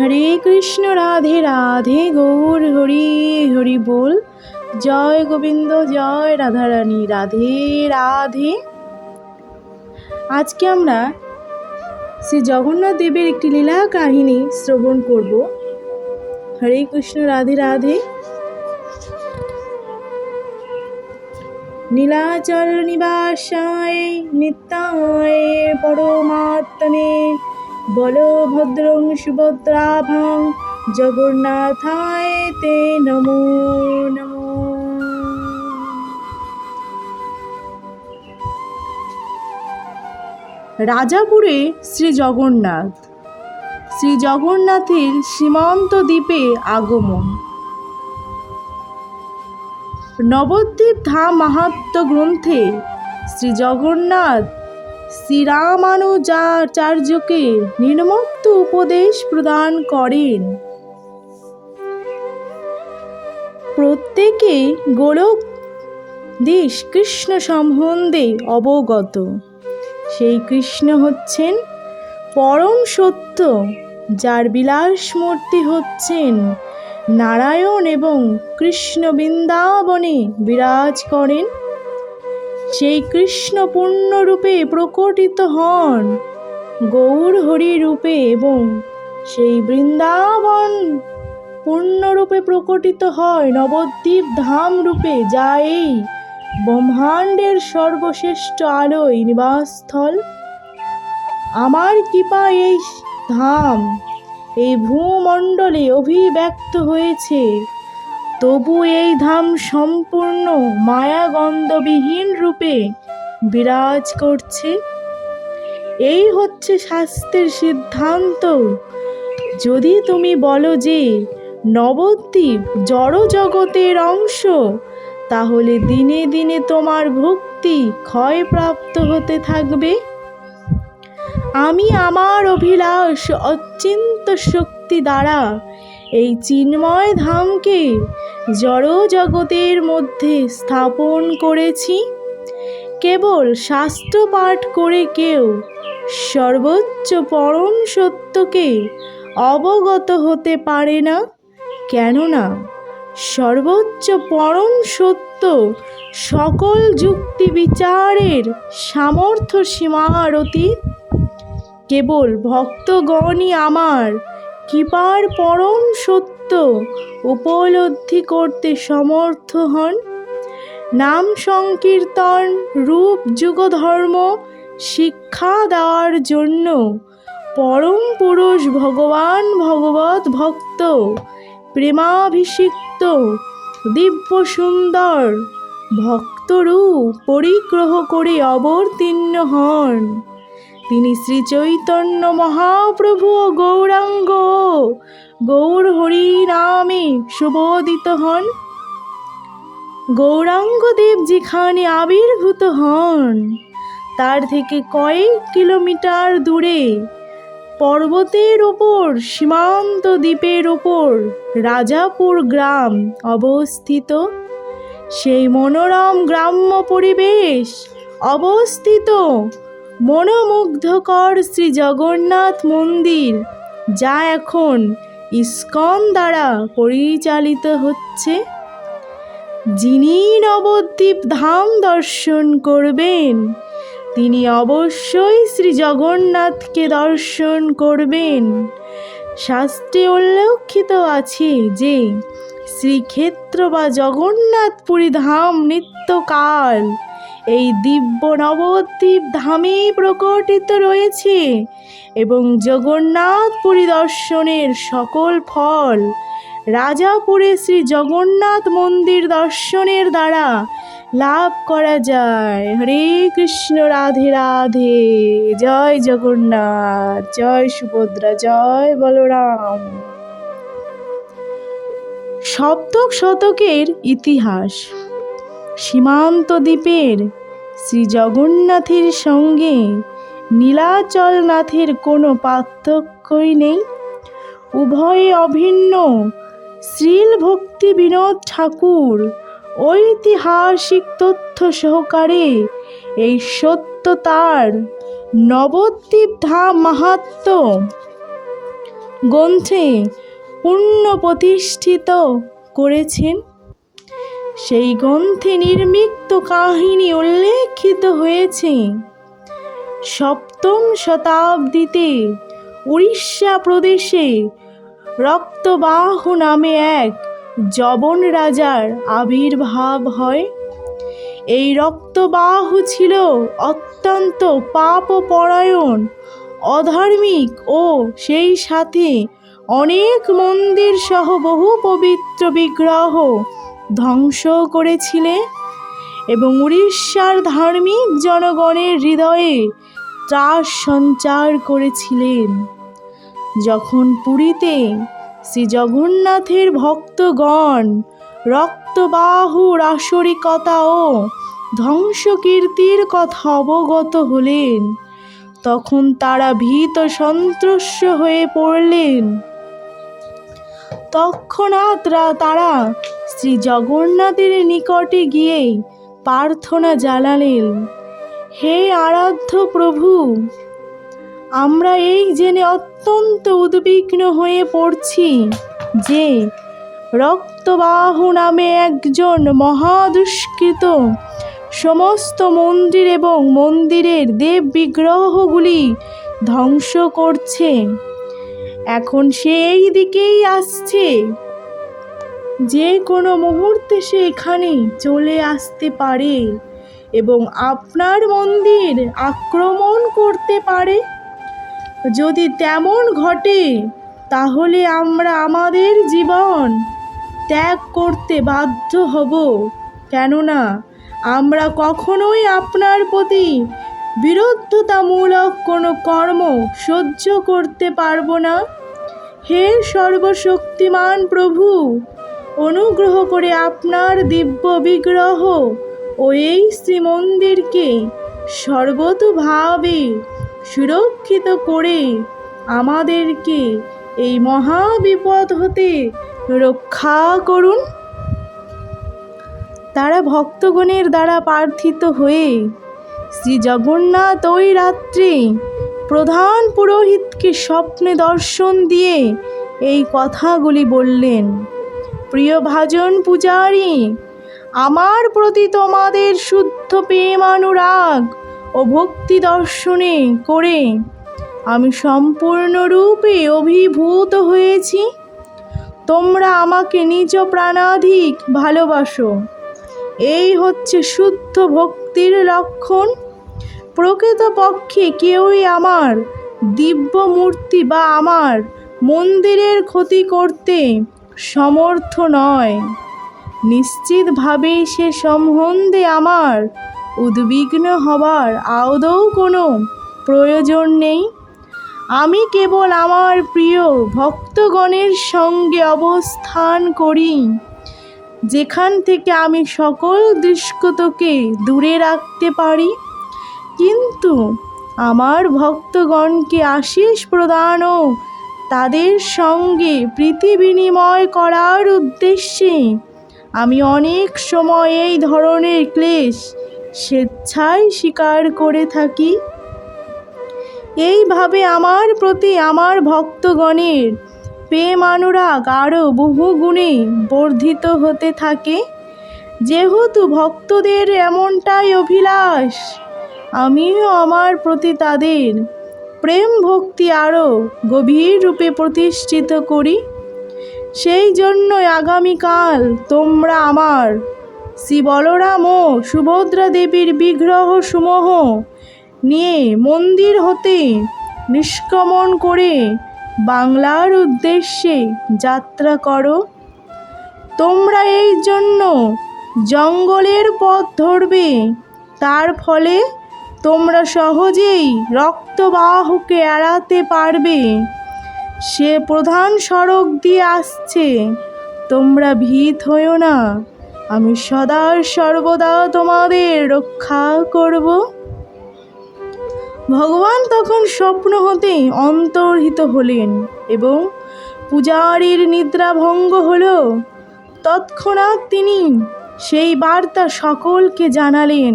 হরে কৃষ্ণ রাধে রাধে, গৌর হরি হরি বল। জয় গোবিন্দ, জয় রাধারানী, রাধে রাধে। আজকে আমরা শ্রী জগন্নাথ দেবের একটি লীলা কাহিনী শ্রবণ করব। হরে কৃষ্ণ রাধে রাধে। নীলাচল নিবাসায়, নিত্যায় পরমাত্মনে বলভদ্রং সুভদ্রাভং জগন্নাথায় তে নমো নমো। রাজাপুরে শ্রী জগন্নাথ। শ্রী জগন্নাথের সীমান্ত দ্বীপে আগমন। নবদ্বীপ ধাম মাহাত্ম গ্রন্থে শ্রী জগন্নাথ শ্রীরামানুজাচার্যকে নির্মুক্ত উপদেশ প্রদান করেন। প্রত্যেকে গোলক দেশ কৃষ্ণ সম্বন্ধে অবগত। সেই কৃষ্ণ হচ্ছেন পরম সত্য, যার বিলাস মূর্তি হচ্ছেন নারায়ণ এবং কৃষ্ণ বৃন্দাবনে বিরাজ করেন। সেই কৃষ্ণ পূর্ণরূপে প্রকটিত হন। গৌর হরি রূপে এবং সেই বৃন্দাবন পূর্ণরূপে প্রকটিত হয়। নবদ্বীপ ধাম রূপে যা এই ব্রহ্মাণ্ডের সর্বশ্রেষ্ঠ আলোয় নিবাসস্থল। আমার কৃপা এই ধাম, এই ভূমণ্ডলে অভিব্যক্ত হয়েছে। তবু এই ধাম সম্পূর্ণ মায়াগন্ধবিহীন রূপে বিরাজ করছে। এই হচ্ছে শাস্ত্রের সিদ্ধান্ত। যদি তুমি বলো যে নবদ্বীপ জড় জগতের অংশ, তাহলে দিনে দিনে তোমার ভক্তি ক্ষয়প্রাপ্ত হতে থাকবে। আমি আমার অভিলাষ অচিন্ত শক্তি দ্বারা এই চিন্ময় ধামকে জড় জগতের মধ্যে স্থাপন করেছি। কেবল শাস্ত্র পাঠ করে কেউ সর্বোচ্চ পরম সত্যকে অবগত হতে পারে না। কেননা সর্বোচ্চ পরম সত্য সকল যুক্তি বিচারের সামর্থ্য সীমার অতীত। কেবল ভক্তগণই আমার কৃপার পরম সত্য উপলব্ধি করতে সমর্থ হন। নাম সংকীর্তন, রূপ যুগধর্ম, শিক্ষা দেওয়ার জন্য পরম পুরুষ ভগবান ভগবত ভক্ত, প্রেমাভিষিক্ত, দিব্য সুন্দর, ভক্তরূপ পরিগ্রহ করে অবতীর্ণ হন। তিনি শ্রী চৈতন্য মহাপ্রভু গৌরাঙ্গ। গৌর হরি নামে সুবোধিত হন। গৌরাঙ্গদেব যেখানে আবির্ভূত হন, তার থেকে কয়েক কিলোমিটার দূরে। পর্বতের ওপর, সীমান্ত দ্বীপের ওপর রাজাপুর গ্রাম অবস্থিত। সেই মনোরম গ্রাম্য পরিবেশ অবস্থিত। মনোমুগ্ধকর শ্রী জগন্নাথ মন্দির, যা এখন ইস্কন দ্বারা পরিচালিত হচ্ছে। যিনি নবদ্বীপ ধাম দর্শন করবেন, তিনি অবশ্যই শ্রী জগন্নাথকে দর্শন করবেন। শাস্ত্রে উল্লেখিত আছে যে, শ্রীক্ষেত্র বা জগন্নাথপুরী ধাম নিত্যকাল এই দিব্য নবদ্বীপ ধামেই প্রকটিত রয়েছে এবং জগন্নাথ পরিদর্শনের সকল ফল। রাজাপুরে শ্রী জগন্নাথ মন্দির দর্শনের দ্বারা লাভ করা যায়। হরে কৃষ্ণ, রাধে রাধে। জয় জগন্নাথ। জয় সুভদ্রা। জয় বলরাম। সপ্তক শতকের ইতিহাস। সীমান্ত দ্বীপের শ্রী জগন্নাথের সঙ্গে নীলাচল নাথের কোনো পার্থক্যই নেই। উভয়ে অভিন্ন। শ্রীল ভক্তি বিনোদ ঠাকুর ঐতিহাসিক তথ্য সহকারে এই সত্য তার নবদ্বীপ ধাম মাহাত্ম গ্রন্থে পূর্ণ প্রতিষ্ঠিত করেছেন। সেই গ্রন্থে নির্মিত কাহিনী উল্লেখিত হয়েছে। সপ্তম শতাব্দীতে উড়িষ্যা প্রদেশে রক্তবাহু নামে এক জবন রাজার আবির্ভাব হয়। এই রক্তবাহু ছিল অত্যন্ত পাপপরায়ণ, অধার্মিক ও সেই সাথে অনেক মন্দির সহ বহু পবিত্র বিগ্রহ ধ্বংস করেছিলেন এবং উড়িষ্যার ধার্মিক জনগণের হৃদয়ে ত্রাস সঞ্চার করেছিলেন যখন পুরীতে শ্রী জগন্নাথের ভক্তগণ রক্তবাহুর আসরিকতা ও ধ্বংসকীর্তির কথা অবগত হলেন, তখন তারা ভীত সন্ত্রস্ত হয়ে পড়লেন। তৎক্ষণাৎ তারা শ্রী জগন্নাথের নিকটে গিয়ে প্রার্থনা জানালেন, হে আরাধ্য প্রভু, আমরা এই জেনে অত্যন্ত উদ্বিগ্ন হয়ে পড়ছি যে রক্তবাহু নামে একজন মহাদুষ্কৃত সমস্ত মন্দির এবং মন্দিরের দেব বিগ্রহগুলি ধ্বংস করছে। এখন সে এই দিকেই আসছে। যে কোনো মুহূর্তে সে এখানে চলে আসতে পারে এবং আপনার মন্দির আক্রমণ করতে পারে। যদি তেমন ঘটে, তাহলে আমরা আমাদের জীবন ত্যাগ করতে বাধ্য হব। কেননা, আমরা কখনোই আপনার প্রতি বিরুদ্ধতামূলক কোনো কর্ম সহ্য করতে পারব না। হে সর্বশক্তিমান প্রভু অনুগ্রহ করে আপনার দিব্য বিগ্রহ ও এই শ্রীমন্দিরকে সর্বতোভাবে সুরক্ষিত করে আমাদেরকে এই মহাবিপদ হতে রক্ষা করুন। তারা ভক্তগণের দ্বারা প্রার্থিত হয়ে শ্রী জগন্নাথ ওই রাত্রে প্রধান পুরোহিতকে স্বপ্নে দর্শন দিয়ে এই কথাগুলি বললেন। প্রিয় ভাজন পূজারী, আমার প্রতি তোমাদের শুদ্ধ প্রেম অনুরাগ ও ভক্তি দর্শনে করে আমি সম্পূর্ণরূপে অভিভূত হয়েছি। তোমরা আমাকে নিজ প্রাণাধিক ভালোবাসো। এই হচ্ছে শুদ্ধ ভক্তির লক্ষণ। প্রকৃতপক্ষে কেউই আমার দিব্য মূর্তি বা আমার মন্দিরের ক্ষতি করতে সমর্থ নয়। নিশ্চিতভাবেই সে সম্বন্ধে আমার উদ্বিগ্ন হবার আদৌ কোনো প্রয়োজন নেই। আমি কেবল আমার প্রিয় ভক্তগণের সঙ্গে অবস্থান করি, যেখান থেকে আমি সকল দুষ্কৃতকে দূরে রাখতে পারি। কিন্তু আমার ভক্তগণকে আশিস প্রদান ও তাদের সঙ্গে প্রীতি বিনিময় করার উদ্দেশ্যে। আমি অনেক সময় এই ধরনের ক্লেশ, স্বেচ্ছায় স্বীকার করে থাকি। এইভাবে আমার প্রতি আমার ভক্তগণের প্রেম অনুরাগ আরও বহু গুণে বর্ধিত হতে থাকে। যেহেতু ভক্তদের এমনটাই অভিলাষ, আমিও আমার প্রতি তাদের প্রেম ভক্তি আরও গভীর রূপে প্রতিষ্ঠিত করি। সেই জন্যই আগামীকাল তোমরা আমার শ্রী বলরাম ও সুভদ্রা দেবীর বিগ্রহ সমূহ নিয়ে মন্দির হতে নিষ্ক্রমণ করে বাংলার উদ্দেশ্যে যাত্রা করো। তোমরা এই জন্য জঙ্গলের পথ ধরবে, তার ফলে তোমরা সহজেই রক্তবাহুকে এড়াতে পারবে। সে প্রধান সড়ক দিয়ে আসছে। তোমরা ভীত হইও না। আমি সদা সর্বদা তোমাদের রক্ষা করব। ভগবান তখন স্বপ্ন হতে অন্তর্হিত হলেন এবং পূজারীর নিদ্রাভঙ্গ হলো। তৎক্ষণাৎ তিনি সেই বার্তা সকলকে জানালেন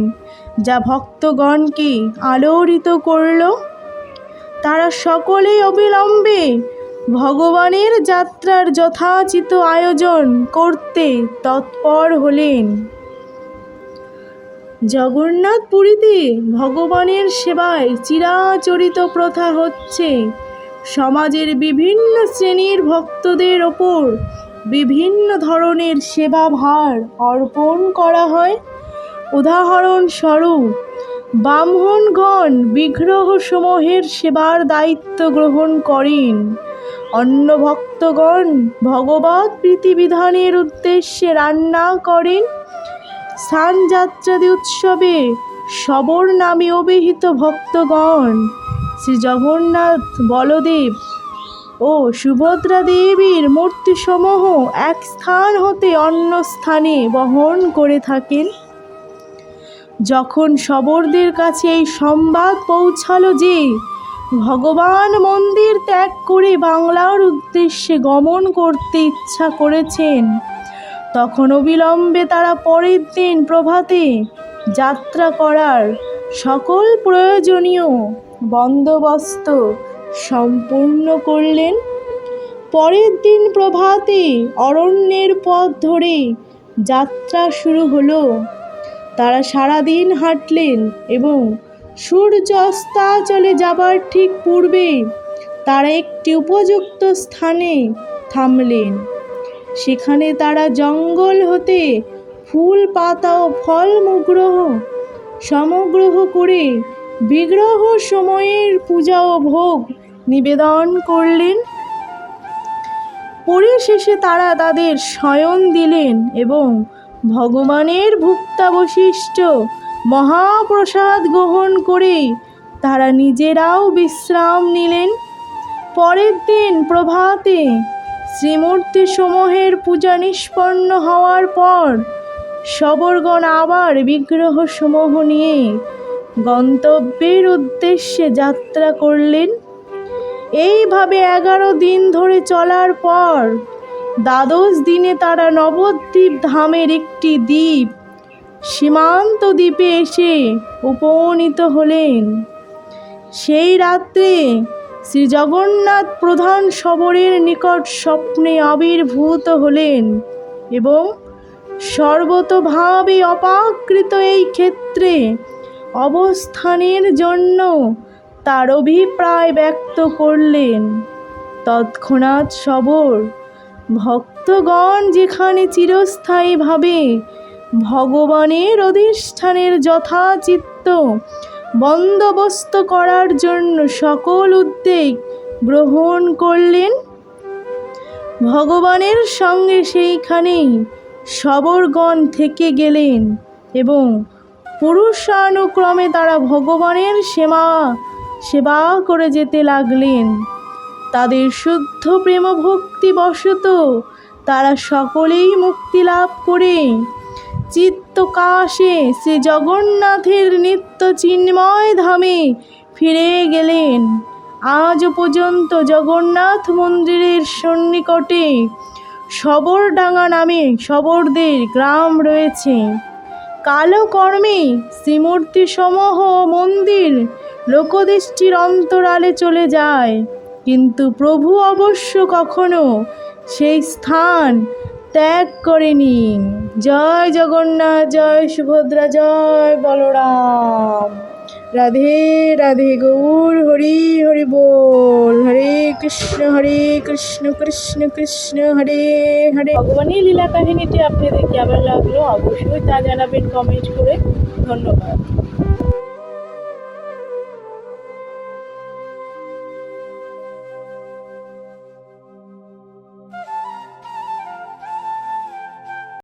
যা ভক্তগণকে আলোড়িত করল। তারা সকলেই অবিলম্বে ভগবানের যাত্রার যথাচিত আয়োজন করতে তৎপর হলেন। জগন্নাথ পুরীতে ভগবানের সেবায় চিরাচরিত প্রথা হচ্ছে, সমাজের বিভিন্ন শ্রেণির ভক্তদের ওপর বিভিন্ন ধরনের সেবা ভার অর্পণ করা হয়। উদাহরণস্বরূপ ব্রাহ্মণগণ বিগ্রহসমূহের সেবার দায়িত্ব গ্রহণ করেন। অন্য ভক্তগণ ভগবত প্রীতিবিধানের উদ্দেশ্যে রান্না করেন। স্থানযাত্রাদি উৎসবে সবর নামে অভিহিত ভক্তগণ, শ্রী জগন্নাথ বলদেব ও সুভদ্রা দেবীর মূর্তিসমূহ এক স্থান হতে অন্য স্থানে বহন করে থাকেন। যখন শবরদের কাছে এই সংবাদ পৌঁছালো যে ভগবান মন্দির ত্যাগ করে বাংলার উদ্দেশ্যে গমন করতে ইচ্ছা করেছেন, তখন অবিলম্বে তারা পরের দিন প্রভাতে যাত্রা করার সকল প্রয়োজনীয় বন্দোবস্ত সম্পূর্ণ করলেন। পরের দিন প্রভাতে অরণ্যের পথ ধরে যাত্রা শুরু হলো। তারা সারাদিন হাঁটলেন এবং সূর্য অস্তাচলে যাবার ঠিক পূর্বে তারা একটি উপযুক্ত স্থানে থামলেন। সেখানে তারা জঙ্গল হতে ফুল, পাতা ও ফল মুগ্রহ, সমগ্রহ করে বিগ্রহ সময়ের পূজা ও ভোগ নিবেদন করলেন। পরিশেষে তারা তাদের শয়ন দিলেন এবং ভগবানের ভুক্তাবশিষ্ট মহাপ্রসাদ গ্রহণ করে তারা নিজেরাও বিশ্রাম নিলেন। পরের দিন প্রভাতে শ্রীমূর্তি সমূহের পূজা নিষ্পন্ন হওয়ার পর সবরগণ আবার বিগ্রহ সমূহ নিয়ে গন্তব্যের উদ্দেশ্যে যাত্রা করলেন। এইভাবে এগারো দিন ধরে চলার পর দ্বাদশ দিনে তারা নবদ্বীপ ধামের একটি দ্বীপ, সীমান্ত দ্বীপে এসে উপনীত হলেন। সেই রাত্রে শ্রী জগন্নাথ প্রধান শবরের নিকট স্বপ্নে আবির্ভূত হলেন এবং সর্বতভাবে অপাকৃত এই ক্ষেত্রে অবস্থানের জন্য তার অভিপ্রায় ব্যক্ত করলেন। তৎক্ষণাৎ সবর ভক্তগণ যেখানে চিরস্থায়ীভাবে ভগবানের অধিষ্ঠানের যথাচিত্ত বন্দোবস্ত করার জন্য সকল উদ্যোগ গ্রহণ করলেন, ভগবানের সঙ্গে সেইখানেই সবরগণ থেকে গেলেন এবং পুরুষানুক্রমে তারা ভগবানের সেবা সেবা করে যেতে লাগলেন। তাদের শুদ্ধ প্রেম ভক্তি বশত তারা সকলেই মুক্তি লাভ করে। চিত্তকাশে শ্রী জগন্নাথের নিত্য চিন্ময় ধামে ফিরে গেলেন। আজ পর্যন্ত জগন্নাথ মন্দিরের সন্নিকটে সবরডাঙ্গা নামে সবরদের গ্রাম রয়েছে। কালকর্মে শ্রীমূর্তি সমূহ মন্দির লোকদৃষ্টির অন্তরালে চলে যায়। কিন্তু প্রভু অবশ্য কখনো সেই স্থান ত্যাগ করেনি। জয় জগন্নাথ, জয় সুভদ্রা, জয় বলরাম। রাধে রাধে গৌর, হরি হরি বল। হরে কৃষ্ণ হরে কৃষ্ণ কৃষ্ণ কৃষ্ণ, হরে হরে। ভগবানের লীলা কাহিনীটি আপনাদের কেমন লাগল অবশ্যই তা জানাবেন কমেন্ট করে। ধন্যবাদ।